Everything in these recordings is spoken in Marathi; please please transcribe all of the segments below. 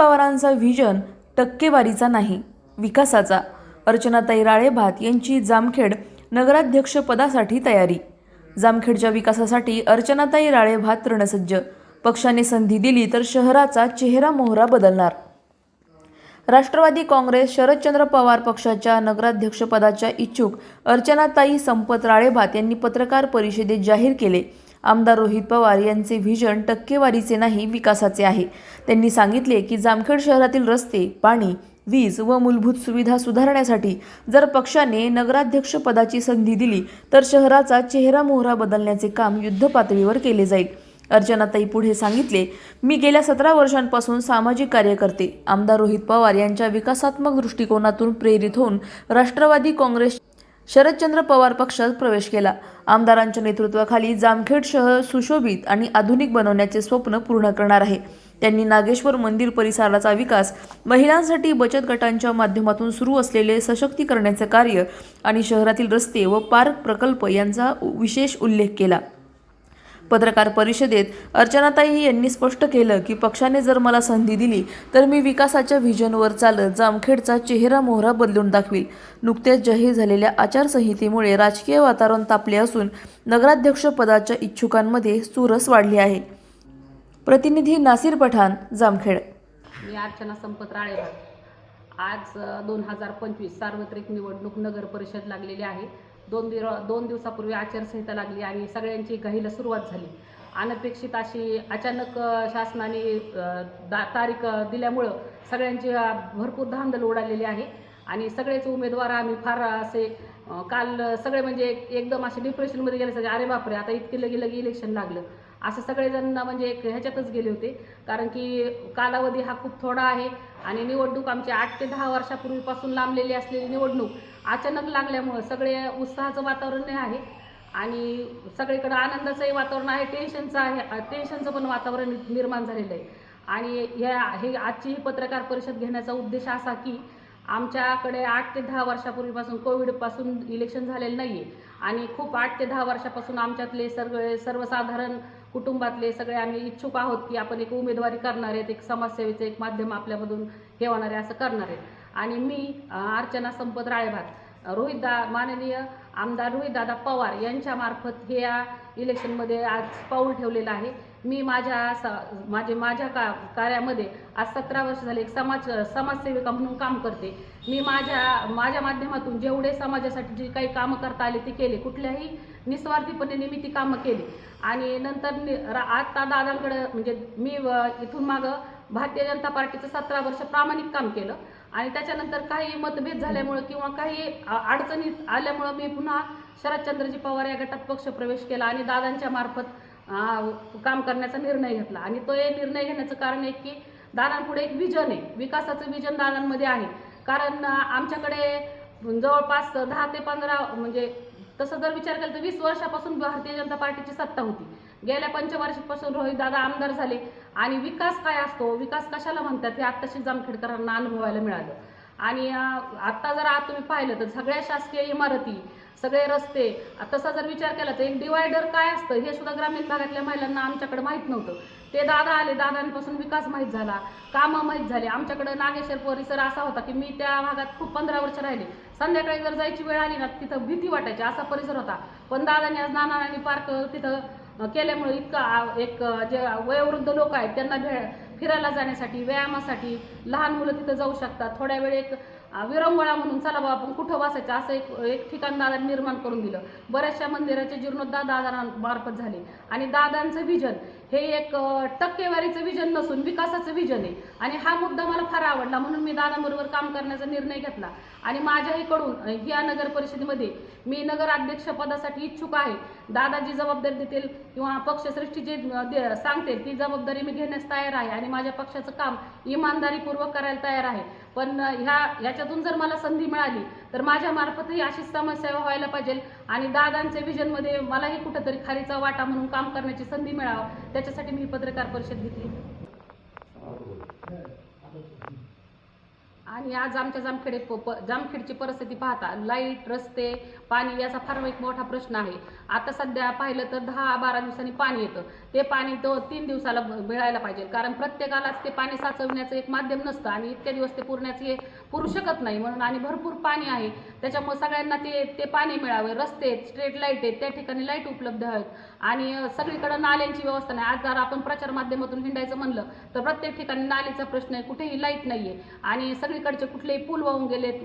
पवारांचा व्हिजन टक्केवारीचा नाही विकासाचा. अर्चनाताई राळेभात यांची जामखेड नगराध्यक्षपदासाठी तयारी. जामखेडच्या विकासासाठी अर्चनाताई राळेभात रणसज्ज. पक्षाने संधी दिली तर शहराचा चेहरा मोहरा बदलणार. राष्ट्रवादी काँग्रेस शरदचंद्र पवार पक्षाच्या नगराध्यक्षपदाच्या इच्छुक अर्चनाताई संपत राळेभात यांनी पत्रकार परिषदेत जाहीर केले. आमदार रोहित पवार यांचे व्हिजन टक्केवारीचे नाही विकासाचे आहे. त्यांनी सांगितले की जामखेड शहरातील रस्ते पाणी वीज व मूलभूत सुविधा सुधारण्यासाठी जर पक्षाने नगराध्यक्षपदाची संधी दिली तर शहराचा चेहरा मोहरा बदलण्याचे काम युद्धपातळीवर केले जाईल. अर्चनाताई पुढे सांगितले मी गेल्या सतरा वर्षांपासून सामाजिक कार्य करते. आमदार रोहित पवार यांच्या विकासात्मक दृष्टिकोनातून प्रेरित होऊन राष्ट्रवादी काँग्रेस शरदचंद्र पवार पक्षात प्रवेश केला. आमदारांच्या नेतृत्वाखाली जामखेड शहर सुशोभित आणि आधुनिक बनवण्याचे स्वप्न पूर्ण करणार आहे. त्यांनी नागेश्वर मंदिर परिसराचा विकास महिलांसाठी बचत गटांच्या माध्यमातून सुरू असलेले सशक्तीकरणाचे कार्य आणि शहरातील रस्ते व पार्क प्रकल्प यांचा विशेष उल्लेख केला. पत्रकार परिषदेत अर्चनाताई यांनी स्पष्ट केलं की पक्षाने जर मला संधी दिली तर मी विकासाच्या व्हिजनवर चालत जामखेडचा चेहरा मोहरा बदलून दाखवील. नुकत्याच जाहीर झालेल्या आचारसंहितेमुळे राजकीय वातावरण तापले असून नगराध्यक्षपदाच्या इच्छुकांमध्ये चुरस वाढली आहे. प्रतिनिधी नासिर पठाण जामखेड. मी अर्चना संपत राळेभात आज दोन हजार पंचवीस सार्वत्रिक निवडणूक नगर परिषद लागलेली आहे. दोन दिव दोन दिवसापूर्वी आचारसंहिता लागली आणि सगळ्यांची घाईला सुरुवात झाली. अनपेक्षित अशी अचानक शासनाने दा तारीख दिल्यामुळं सगळ्यांची भरपूर धांदल उडालेली आहे आणि सगळेच उमेदवार आम्ही फार असे काल सगळे म्हणजे एकदम असे डिप्रेशनमध्ये गेले सगळे. अरे बापरे आता इतके लगी लगी इलेक्शन लागलं. असं सगळेजण म्हणजे एक ह्याच्यातच गेले होते. कारण की कालावधी हा खूप थोडा आहे आणि निवडणूक आमची आठ ते दहा वर्षापूर्वीपासून लांबलेली असलेली निवडणूक अचानक लागल्यामुळं सगळे उत्साहाचं वातावरण नाही आहे. आणि सगळीकडं आनंदाचंही वातावरण आहे टेन्शनचं आहे टेन्शनचं पण वातावरण निर्माण झालेलं आहे. आणि ह्या हे आजची ही पत्रकार परिषद घेण्याचा उद्देश असा की आमच्याकडे आठ ते दहा वर्षापूर्वीपासून कोविडपासून इलेक्शन झालेलं नाही आहे आणि खूप आठ ते दहा वर्षापासून आमच्यातले सगळे सर्वसाधारण कुटुंबातले सगळे आम्ही इच्छुक आहोत की आपण एक उमेदवारी करणार आहेत एक समाजसेवेचं एक माध्यम आपल्यामधून हे होणार आहे असं करणार आहे आणि मी अर्चना संपत राळेभात रोहितदा माननीय आमदार रोहितदादा पवार यांच्यामार्फत हे या इलेक्शनमध्ये आज पाऊल ठेवलेलं आहे. मी माझ्या स माझे माझ्या का कार्यामध्ये आज सतरा वर्ष झाले एक समाज समाजसेविका म्हणून काम करते. मी माझ्या माझ्या माध्यमातून जेवढे समाजासाठी जे काही कामं करता आले ते केले. कुठल्याही निस्वार्थीपणे मी ती कामं केली. आणि नंतर नि- आता दादांकडं म्हणजे मी इथून मागं भारतीय जनता पार्टीचं सतरा वर्ष प्रामाणिक काम केलं. आणि त्याच्यानंतर काही मतभेद झाल्यामुळं किंवा काही अडचणीत आल्यामुळं मी पुन्हा शरदचंद्रजी पवार या गटात पक्षप्रवेश केला आणि दादांच्या मार्फत काम करण्याचा निर्णय घेतला. आणि तो हे निर्णय घेण्याचं कारण आहे की दादांपुढे एक विजन आहे. विकासाचं विजन दादांमध्ये आहे. कारण आमच्याकडे जवळपास दहा ते पंधरा म्हणजे तसं जर विचार केला तर वीस वर्षापासून भारतीय जनता पार्टीची सत्ता होती. गेल्या पंचवार्षिकपासून रोहित दादा आमदार झाले. आणि विकास काय असतो? विकास कशाला म्हणतात? हे आत्ताशी जामखेडकरांना अनुभवायला मिळालं. आणि आत्ता जर आज तुम्ही पाहिलं तर सगळ्या शासकीय इमारती सगळे रस्ते तसा जर विचार केला तर एक डिवायडर काय असतं? हे सुद्धा ग्रामीण भागातल्या महिलांना आमच्याकडे माहीत नव्हतं. ते दादा आले दादांपासून विकास माहीत झाला कामं माहीत झाली. आमच्याकडे नागेश्वर परिसर असा होता की मी त्या भागात खूप पंधरा वर्ष राहिले. संध्याकाळी जर जायची वेळ आली ना तिथं भीती वाटायची असा परिसर होता. पण दादांनी आज नाना पार्क तिथं केल्यामुळे इतका एक जे वयोवृद्ध लोक आहेत त्यांना भे फिरायला जाण्यासाठी व्यायामासाठी लहान मुलं तिथं जाऊ शकतात. थोड्या वेळ एक विरंगुळा म्हणून चला बाबा आपण कुठं बसायचं? असं एक एक ठिकाण दादांनी निर्माण करून दिलं. बऱ्याचशा मंदिराचे जीर्णोद्धार दादांमार्फत झाले. आणि दादांचं विजन हे एक टक्केवारीचं विजन नसून विकासाचं विजन आहे. आणि हा मुद्दा मला फार आवडला म्हणून मी दादांबरोबर काम करण्याचा निर्णय घेतला. आणि माझ्याहीकडून या नगर परिषदेमध्ये मी नगराध्यक्षपदासाठी इच्छुक आहे. दादा जी जबाबदारी देतील किंवा पक्षश्रेष्ठी जे दे- सांगतील ती जबाबदारी मी घेण्यास तयार आहे. आणि माझ्या पक्षाचं काम इमानदारीपूर्वक करायला तयार आहे. पण ह्या ह्याच्यातून जर मला संधी मिळाली तर माझ्या मार्फतही अशीच समाजसेवा व्हायला पाहिजे. आणि दादांच्या विजनमध्ये मलाही कुठंतरी खारीचा वाटा म्हणून काम करण्याची संधी मिळावं. त्याच्यासाठी मी पत्रकार परिषद घेतली. आणि आज आमच्या जामखेडे प- जामखेडची परिस्थिती पाहता लाइट रस्ते पाणी याचा फार एक मोठा प्रश्न आहे. आता सध्या पाहिलं तर दहा बारा दिवसांनी पाणी येतं. ते पाणी तो तीन दिवसाला मिळायला पाहिजे. कारण प्रत्येकालाच ते पाणी साचवण्याचं एक माध्यम नसतं आणि इतक्या दिवस ते पुरण्याचं हे पुरू शकत नाही म्हणून आणि भरपूर पाणी आहे. त्याच्यामुळे सगळ्यांना ते ते पाणी मिळावे. रस्ते आहेत स्ट्रीट लाइट आहेत त्या ठिकाणी लाइट उपलब्ध आहेत. आणि सगळीकडं नाल्यांची व्यवस्था नाही. आज जर आपण प्रचार माध्यमातून हिंडायचं म्हणलं तर प्रत्येक ठिकाणी नालीचा प्रश्न आहे. कुठेही लाइट नाहीये. आणि सगळीकडे कुठलेही पूल वाहून गेलेत.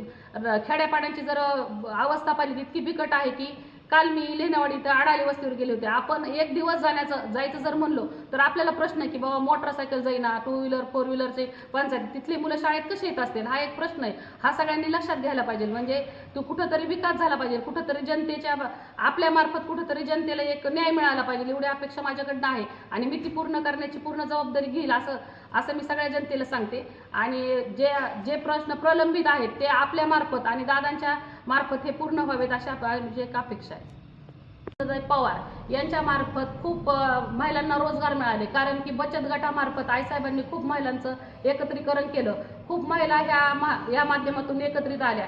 खेड्यापाड्यांची जर अवस्था पाहिली इतकी बिकट आहे की काल मी लेण्यावाडी इथं आडाली वस्तीवर गेले होते. आपण एक दिवस जाण्याचं जायचं जर म्हणलो तर आपल्याला प्रश्न आहे की बाबा मोटरसायकल जाईना टू व्हीलर फोर व्हीलरचे पंचायत तिथली मुलं शाळेत कशी येत असतील? हा एक प्रश्न आहे. हा सगळ्यांनी लक्षात घ्यायला पाहिजे. म्हणजे तो कुठंतरी विकास झाला पाहिजे. कुठंतरी जनतेच्या आपल्यामार्फत कुठंतरी जनतेला एक न्याय मिळाला पाहिजे. एवढी अपेक्षा माझ्याकडनं आहे. आणि मी ती पूर्ण करण्याची पूर्ण जबाबदारी घेईल असं असं मी सगळ्या जनतेला सांगते. आणि जे जे प्रश्न प्रलंबित आहेत ते आपल्यामार्फत आणि दादांच्या मार्फत हे पूर्ण व्हावेत अशा म्हणजे एक अपेक्षा आहे. पवार यांच्या मार्फत खूप महिलांना रोजगार मिळाले. कारण की बचत गटामार्फत आईसाहेबांनी खूप महिलांचं एकत्रीकरण केलं. खूप महिला ह्या मा या माध्यमातून एकत्रित आल्या.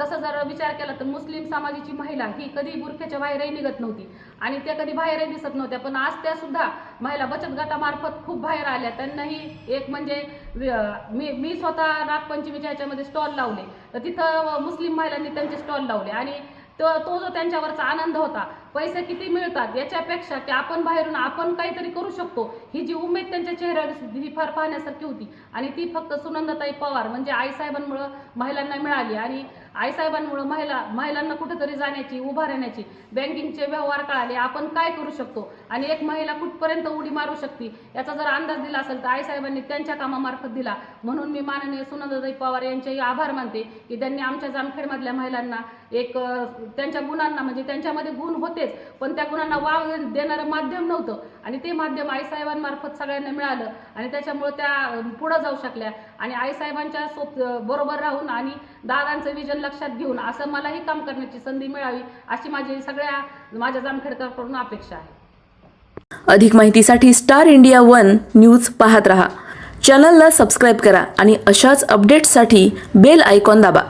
तसं जर विचार केला तर मुस्लिम समाजाची महिला ही कधी बुरख्याच्या बाहेरही निघत नव्हती. आणि त्या कधी बाहेरही दिसत नव्हत्या. पण आज त्या सुद्धा महिला बचत गटामार्फत खूप बाहेर आल्या. त्यांनाही एक म्हणजे मी मी स्वतः नागपंचमीच्या ह्याच्यामध्ये स्टॉल लावले. तर तिथं मुस्लिम महिलांनी त्यांचे स्टॉल लावले. आणि तो तो जो त्यांच्यावरचा आनंद होता पैसे किती मिळतात याच्यापेक्षा की आपण बाहेरून आपण काहीतरी करू शकतो. ही जी उमेद त्यांच्या चेहऱ्यावर ही फार पाहण्यासारखी होती. आणि ती फक्त सुनंदताई पवार म्हणजे आईसाहेबांमुळं महिलांना मिळाली. आणि आईसाहेबांमुळं महिला महिलांना कुठेतरी जाण्याची उभा राहण्याची बँकिंगचे व्यवहार कळाले आपण काय करू शकतो? आणि एक महिला कुठपर्यंत उडी मारू शकते? याचा जर अंदाज दिला असेल तर आईसाहेबांनी त्यांच्या कामामार्फत दिला. म्हणून मी माननीय सुनंदाताई पवार यांचेही आभार मानते की त्यांनी आमच्या जामखेडमधल्या महिलांना एक त्यांच्या गुणांना म्हणजे त्यांच्यामध्ये गुण होतेच पण त्या गुणांना वाव देणारं माध्यम नव्हतं. आणि ते माध्यम आईसाहेबांमार्फत सगळ्यांना मिळालं आणि त्याच्यामुळे त्या पुढं जाऊ शकल्या. आणि आईसाहेबांच्या सोप बरोबर राहून आणि दादांचं विजन लक्षात घेऊन असं मलाही काम करण्याची संधी मिळावी अशी माझी सगळ्या माझ्या जामखेडकरकडून अपेक्षा आहे. अधिक माहितीसाठी स्टार इंडिया वन न्यूज पाहत रहा. चॅनलला सबस्क्राईब करा आणि अशाच अपडेट्ससाठी बेल आयकॉन दाबा.